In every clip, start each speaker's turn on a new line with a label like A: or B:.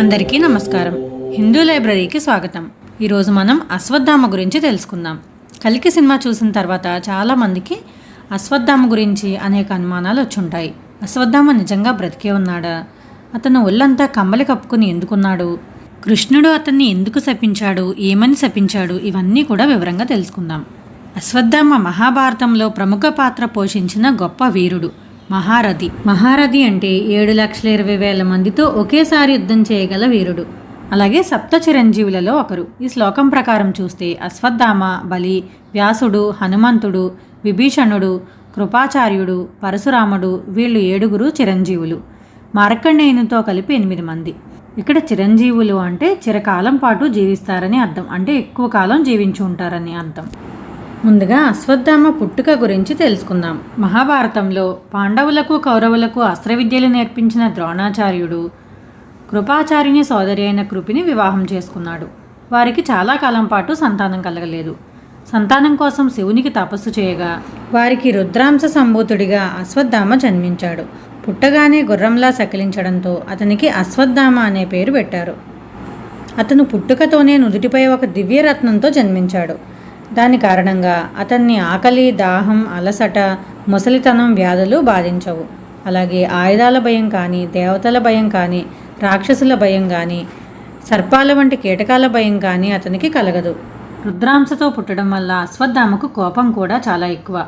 A: అందరికీ నమస్కారం. హిందూ లైబ్రరీకి స్వాగతం. ఈరోజు మనం అశ్వత్థామ గురించి తెలుసుకుందాం. కలికి సినిమా చూసిన తర్వాత చాలామందికి అశ్వత్థామ గురించి అనేక అనుమానాలు వచ్చుంటాయి. అశ్వత్థామ నిజంగా బ్రతికే ఉన్నాడా? అతను ఒళ్ళంతా కమ్మలి కప్పుకుని ఎందుకున్నాడు? కృష్ణుడు అతన్ని ఎందుకు శపించాడు? ఏమని శపించాడు? ఇవన్నీ కూడా వివరంగా తెలుసుకుందాం. అశ్వత్థామ మహాభారతంలో ప్రముఖ పాత్ర పోషించిన గొప్ప వీరుడు. మహారథి. మహారథి అంటే ఏడు లక్షల ఇరవై వేల మందితో ఒకేసారి యుద్ధం చేయగల వీరుడు. అలాగే సప్త చిరంజీవులలో ఒకరు. ఈ శ్లోకం ప్రకారం చూస్తే అశ్వత్థామ బలి వ్యాసుడు హనుమంతుడు విభీషణుడు కృపాచార్యుడు పరశురాముడు వీళ్ళు ఏడుగురు చిరంజీవులు. మార్కండేయునితో కలిపి ఎనిమిది మంది. ఇక్కడ చిరంజీవులు అంటే చిరకాలం పాటు జీవిస్తారని అర్థం. అంటే ఎక్కువ కాలం జీవించి ఉంటారని అర్థం. ముందుగా అశ్వత్థామ పుట్టుక గురించి తెలుసుకుందాం. మహాభారతంలో పాండవులకు కౌరవులకు అస్త్ర విద్యలు నేర్పించిన ద్రోణాచార్యుడు కృపాచార్యుని సోదరి అయిన కృపిని వివాహం చేసుకున్నాడు. వారికి చాలా కాలం పాటు సంతానం కలగలేదు. సంతానం కోసం శివునికి తపస్సు చేయగా వారికి రుద్రాంశ సంభూతుడిగా అశ్వత్థామ జన్మించాడు. పుట్టగానే గుర్రంలా సకిలించడంతో అతనికి అశ్వత్థామ అనే పేరు పెట్టారు. అతను పుట్టుకతోనే నుదుటిపై ఒక దివ్యరత్నంతో జన్మించాడు. దాని కారణంగా అతన్ని ఆకలి దాహం అలసట ముసలితనం వ్యాధులు బాధించవు. అలాగే ఆయుధాల భయం కానీ దేవతల భయం కానీ రాక్షసుల భయం కానీ సర్పాల వంటి కీటకాల భయం కానీ అతనికి కలగదు. రుద్రాంశతో పుట్టడం వల్ల అశ్వత్థామకు కోపం కూడా చాలా ఎక్కువ.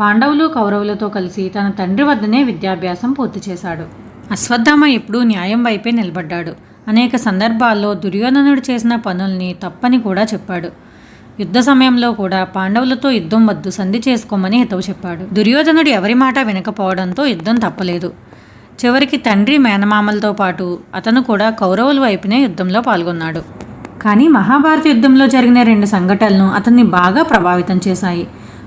A: పాండవులు కౌరవులతో కలిసి తన తండ్రి వద్దనే విద్యాభ్యాసం పూర్తి చేశాడు. అశ్వత్థామ ఎప్పుడూ న్యాయం వైపే నిలబడ్డాడు. అనేక సందర్భాల్లో దుర్యోధనుడు చేసిన పనుల్ని తప్పని కూడా చెప్పాడు. యుద్ధ సమయంలో కూడా పాండవులతో యుద్ధం వద్దు సంధి చేసుకోమని హితవు చెప్పాడు. దుర్యోధనుడు ఎవరి మాట వినకపోవడంతో యుద్ధం తప్పలేదు. చివరికి తండ్రి మేనమామలతో పాటు అతను కూడా కౌరవుల వైపునే యుద్ధంలో పాల్గొన్నాడు. కానీ మహాభారత యుద్ధంలో జరిగిన రెండు సంఘటనలు అతన్ని బాగా ప్రభావితం చేశాయి.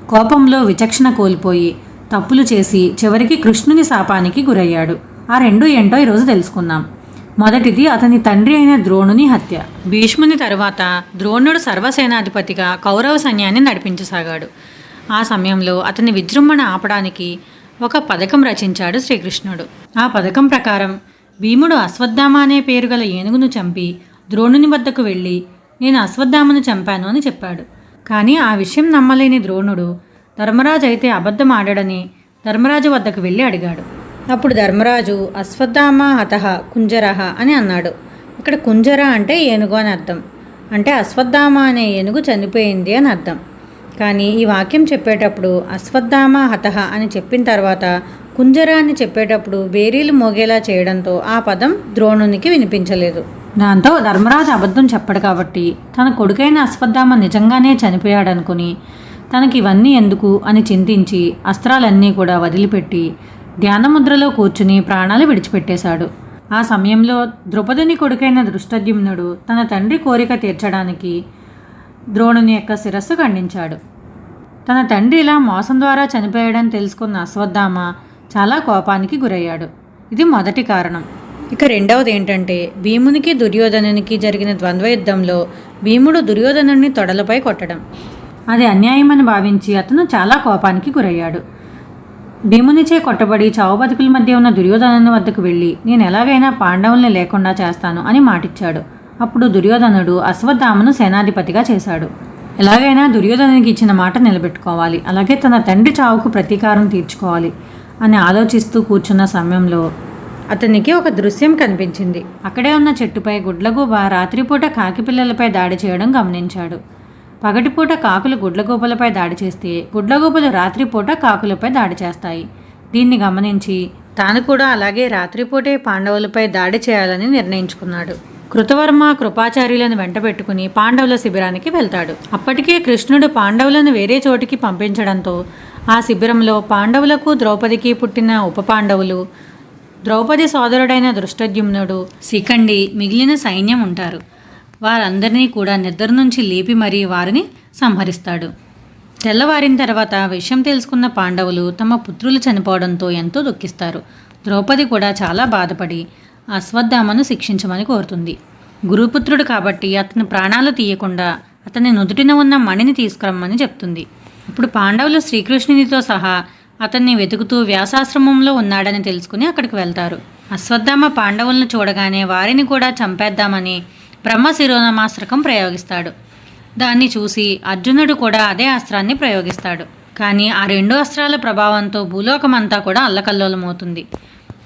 A: కోపంలో విచక్షణ కోల్పోయి తప్పులు చేసి చివరికి కృష్ణుని శాపానికి గురయ్యాడు. ఆ రెండు ఏంటో ఈరోజు తెలుసుకుందాం. మొదటిది అతని తండ్రి అయిన ద్రోణుని హత్య. భీష్ముని తరువాత ద్రోణుడు సర్వసేనాధిపతిగా కౌరవ సైన్యాన్ని నడిపించసాగాడు. ఆ సమయంలో అతని విజృంభణ ఆపడానికి ఒక పథకం రచించాడు శ్రీకృష్ణుడు. ఆ పథకం ప్రకారం భీముడు అశ్వత్థామ అనే పేరు గల ఏనుగును చంపి ద్రోణుని వద్దకు వెళ్ళి నేను అశ్వత్థామను చంపాను అని చెప్పాడు. కానీ ఆ విషయం నమ్మలేని ద్రోణుడు ధర్మరాజు అయితే అబద్ధం ఆడాడని ధర్మరాజు వద్దకు వెళ్ళి అడిగాడు. అప్పుడు ధర్మరాజు అశ్వత్థామ హత కుంజరహ అని అన్నాడు. ఇక్కడ కుంజర అంటే ఏనుగు అని అర్థం. అంటే అశ్వత్థామ అనే ఏనుగు చనిపోయింది అని అర్థం. కానీ ఈ వాక్యం చెప్పేటప్పుడు అశ్వత్థామ హత అని చెప్పిన తర్వాత కుంజర అని చెప్పేటప్పుడు బేరీలు మోగేలా చేయడంతో ఆ పదం ద్రోణునికి వినిపించలేదు. దాంతో ధర్మరాజు అబద్ధం చెప్పడు కాబట్టి తన కొడుకైన అశ్వత్థామ నిజంగానే చనిపోయాడనుకుని తనకి ఇవన్నీ ఎందుకు అని చింతించి అస్త్రాలన్నీ కూడా వదిలిపెట్టి ధ్యానముద్రలో కూర్చుని ప్రాణాలు విడిచిపెట్టేశాడు. ఆ సమయంలో ద్రౌపదిని కొడుకైన దృష్టద్యుమ్నుడు తన తండ్రి కోరిక తీర్చడానికి ద్రోణుని యొక్క శిరస్సు ఖండించాడు. తన తండ్రి ఇలా మోసం ద్వారా చనిపోయాడని తెలుసుకున్న అశ్వత్థామ చాలా కోపానికి గురయ్యాడు. ఇది మొదటి కారణం. ఇక రెండవది ఏంటంటే భీమునికి దుర్యోధనునికి జరిగిన ద్వంద్వ యుద్ధంలో భీముడు దుర్యోధనుని తొడలపై కొట్టడం. అది అన్యాయమని భావించి అతను చాలా కోపానికి గురయ్యాడు. భీమునిచే కొట్టబడి చావు బతుకుల మధ్య ఉన్న దుర్యోధనుని వద్దకు వెళ్ళి నేను ఎలాగైనా పాండవుల్ని లేకుండా చేస్తాను అని మాటిచ్చాడు. అప్పుడు దుర్యోధనుడు అశ్వత్థామను సేనాధిపతిగా చేశాడు. ఎలాగైనా దుర్యోధనునికి ఇచ్చిన మాట నిలబెట్టుకోవాలి. అలాగే తన తండ్రి చావుకు ప్రతీకారం తీర్చుకోవాలి అని ఆలోచిస్తూ కూర్చున్న సమయంలో అతనికి ఒక దృశ్యం కనిపించింది. అక్కడే ఉన్న చెట్టుపై గుడ్లగూబ రాత్రిపూట కాకి పిల్లలపై దాడి చేయడం గమనించాడు. పగటిపూట కాకులు గుడ్లగూపలపై దాడి చేస్తే గుడ్లగూపలు రాత్రిపూట కాకులపై దాడి చేస్తాయి. దీన్ని గమనించి తాను కూడా అలాగే రాత్రిపూటే పాండవులపై దాడి చేయాలని నిర్ణయించుకున్నాడు. కృతవర్మ కృపాచార్యులను వెంటబెట్టుకుని పాండవుల శిబిరానికి వెళ్తాడు. అప్పటికే కృష్ణుడు పాండవులను వేరే చోటికి పంపించడంతో ఆ శిబిరంలో పాండవులకు ద్రౌపదికి పుట్టిన ఉప పాండవులు ద్రౌపది సోదరుడైన దృష్టద్యుమ్నుడు శిఖండి మిగిలిన సైన్యం ఉంటారు. వారందరినీ కూడా నిద్ర నుంచి లేపి మరీ వారిని సంహరిస్తాడు. తెల్లవారిన తర్వాత విషయం తెలుసుకున్న పాండవులు తమ పుత్రులు చనిపోవడంతో ఎంతో దుఃఖిస్తారు. ద్రౌపది కూడా చాలా బాధపడి అశ్వత్థామను శిక్షించమని కోరుతుంది. గురుపుత్రుడు కాబట్టి అతని ప్రాణాలు తీయకుండా అతని నుదుటిన ఉన్న మణిని తీసుకురమ్మని చెప్తుంది. ఇప్పుడు పాండవులు శ్రీకృష్ణునితో సహా అతన్ని వెతుకుతూ వ్యాసాశ్రమంలో ఉన్నాడని తెలుసుకుని అక్కడికి వెళ్తారు. అశ్వత్థామ పాండవులను చూడగానే వారిని కూడా చంపేద్దామని బ్రహ్మ శిరోనామాస్త్రకం ప్రయోగిస్తాడు. దాన్ని చూసి అర్జునుడు కూడా అదే అస్త్రాన్ని ప్రయోగిస్తాడు. కానీ ఆ రెండు అస్త్రాల ప్రభావంతో భూలోకమంతా కూడా అల్లకల్లోలమవుతుంది.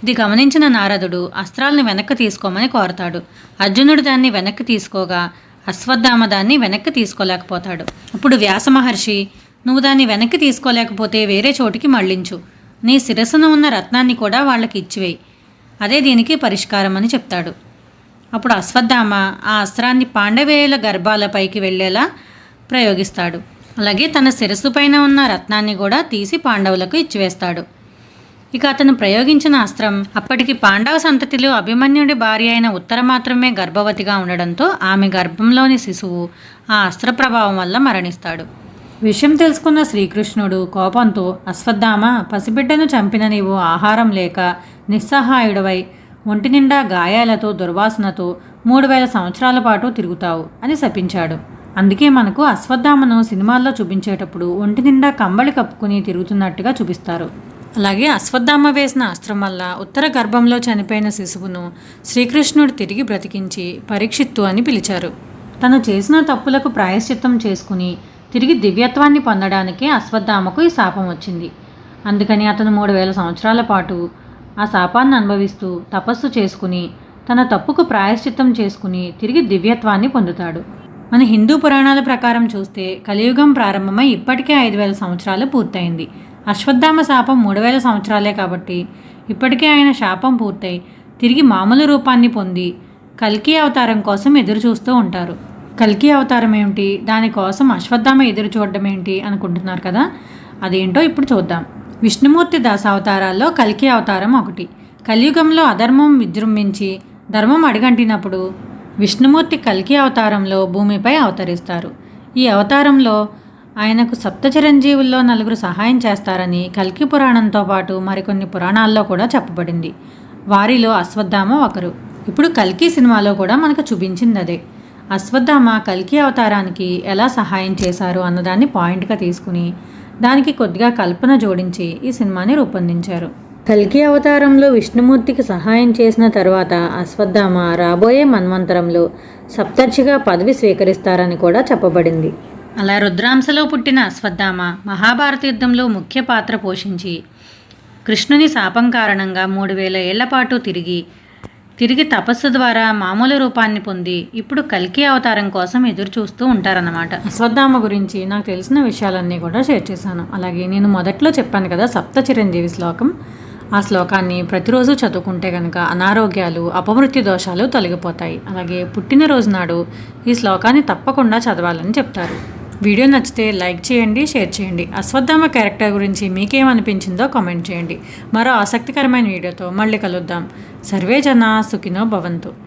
A: ఇది గమనించిన నారదుడు అస్త్రాలను వెనక్కి తీసుకోమని కోరతాడు. అర్జునుడు దాన్ని వెనక్కి తీసుకోగా అశ్వత్థామ దాన్ని వెనక్కి తీసుకోలేకపోతాడు. అప్పుడు వ్యాస మహర్షి నువ్వు దాన్ని వెనక్కి తీసుకోలేకపోతే వేరే చోటికి మళ్ళించు నీ శిరస్సును ఉన్న రత్నాన్ని కూడా వాళ్ళకి ఇచ్చివేయి. అదే దీనికి పరిష్కారం అని చెప్తాడు. అప్పుడు అశ్వత్థామ ఆ అస్త్రాన్ని పాండవేయుల గర్భాలపైకి వెళ్ళేలా ప్రయోగిస్తాడు. అలాగే తన శిరస్సు పైన ఉన్న రత్నాన్ని కూడా తీసి పాండవులకు ఇచ్చివేస్తాడు. ఇక అతను ప్రయోగించిన అస్త్రం అప్పటికి పాండవ సంతతిలో అభిమన్యుడి భార్య అయిన ఉత్తర మాత్రమే గర్భవతిగా ఉండడంతో ఆమె గర్భంలోని శిశువు ఆ అస్త్ర ప్రభావం వల్ల మరణిస్తాడు. విషయం తెలుసుకున్న శ్రీకృష్ణుడు కోపంతో అశ్వత్థామ పసిబిడ్డను చంపిన నీవు ఆహారం లేక నిస్సహాయుడవై ఒంటి నిండా గాయాలతో దుర్వాసనతో మూడు వేల సంవత్సరాల పాటు తిరుగుతావు అని శపించాడు. అందుకే మనకు అశ్వత్థామను సినిమాల్లో చూపించేటప్పుడు ఒంటి నిండా కంబళి కప్పుకుని తిరుగుతున్నట్టుగా చూపిస్తారు. అలాగే అశ్వత్థామ వేసిన అస్త్రం వల్ల ఉత్తర గర్భంలో చనిపోయిన శిశువును శ్రీకృష్ణుడు తిరిగి బ్రతికించి పరీక్షిత్తు అని పిలిచారు. తను చేసిన తప్పులకు ప్రాయశ్చిత్తం చేసుకుని తిరిగి దివ్యత్వాన్ని పొందడానికే అశ్వత్థామకు ఈ శాపం వచ్చింది. అందుకని అతను మూడు వేల సంవత్సరాల పాటు ఆ శాపాన్ని అనుభవిస్తూ తపస్సు చేసుకుని తన తప్పుకు ప్రాయశ్చిత్తం చేసుకుని తిరిగి దివ్యత్వాన్ని పొందుతాడు. మన హిందూ పురాణాల ప్రకారం చూస్తే కలియుగం ప్రారంభమై ఇప్పటికే ఐదు వేల సంవత్సరాలు పూర్తయింది. అశ్వత్థామ శాపం మూడు వేల సంవత్సరాలే కాబట్టి ఇప్పటికే ఆయన శాపం పూర్తయి తిరిగి మామూలు రూపాన్ని పొంది కల్కి అవతారం కోసం ఎదురు చూస్తూ ఉంటారు. కల్కి అవతారం ఏమిటి? దానికోసం అశ్వత్థామ ఎదురు చూడడం ఏంటి అనుకుంటున్నారు కదా? అదేంటో ఇప్పుడు చూద్దాం. విష్ణుమూర్తి దశావతారాల్లో కల్కి అవతారం ఒకటి. కలియుగంలో అధర్మం విజృంభించి ధర్మం అడిగంటినప్పుడు విష్ణుమూర్తి కల్కి అవతారంలో భూమిపై అవతరిస్తారు. ఈ అవతారంలో ఆయనకు సప్త చిరంజీవుల్లో నలుగురు సహాయం చేస్తారని కల్కి పురాణంతో పాటు మరికొన్ని పురాణాల్లో కూడా చెప్పబడింది. వారిలో అశ్వత్థామ ఒకరు. ఇప్పుడు కల్కి సినిమాలో కూడా మనకు చూపించింది అదే. అశ్వత్థామ కల్కి అవతారానికి ఎలా సహాయం చేశారు అన్నదాన్ని పాయింట్గా తీసుకుని దానికి కొద్దిగా కల్పన జోడించి ఈ సినిమాని రూపొందించారు. కల్కి అవతారంలో విష్ణుమూర్తికి సహాయం చేసిన తర్వాత అశ్వత్థామ రాబోయే మన్వంతరంలో సప్తర్షిగా పదవి స్వీకరిస్తారని కూడా చెప్పబడింది. అలా రుద్రాంశలో పుట్టిన అశ్వత్థామ మహాభారత యుద్ధంలో ముఖ్య పాత్ర పోషించి కృష్ణుని శాపం కారణంగా మూడు వేల ఏళ్ళ పాటు తిరిగి తిరిగి తపస్సు ద్వారా మామూలు రూపాన్ని పొంది ఇప్పుడు కల్కి అవతారం కోసం ఎదురు చూస్తూ ఉంటారన్నమాట. అశ్వత్థామ గురించి నాకు తెలిసిన విషయాలన్నీ కూడా షేర్ చేశాను. అలాగే నేను మొదట్లో చెప్పాను కదా సప్త చిరంజీవి శ్లోకం. ఆ శ్లోకాన్ని ప్రతిరోజు చదువుకుంటే కనుక అనారోగ్యాలు అపమృత్యు దోషాలు తొలగిపోతాయి. అలాగే పుట్టినరోజు నాడు ఈ శ్లోకాన్ని తప్పకుండా చదవాలని చెప్తారు. వీడియో నచ్చితే లైక్ చేయండి షేర్ చేయండి. అశ్వత్థామ క్యారెక్టర్ గురించి మీకేమనిపించిందో కామెంట్ చేయండి. మరో ఆసక్తికరమైన వీడియోతో మళ్ళీ కలుద్దాం. సర్వే జన సుఖినో భవంతు.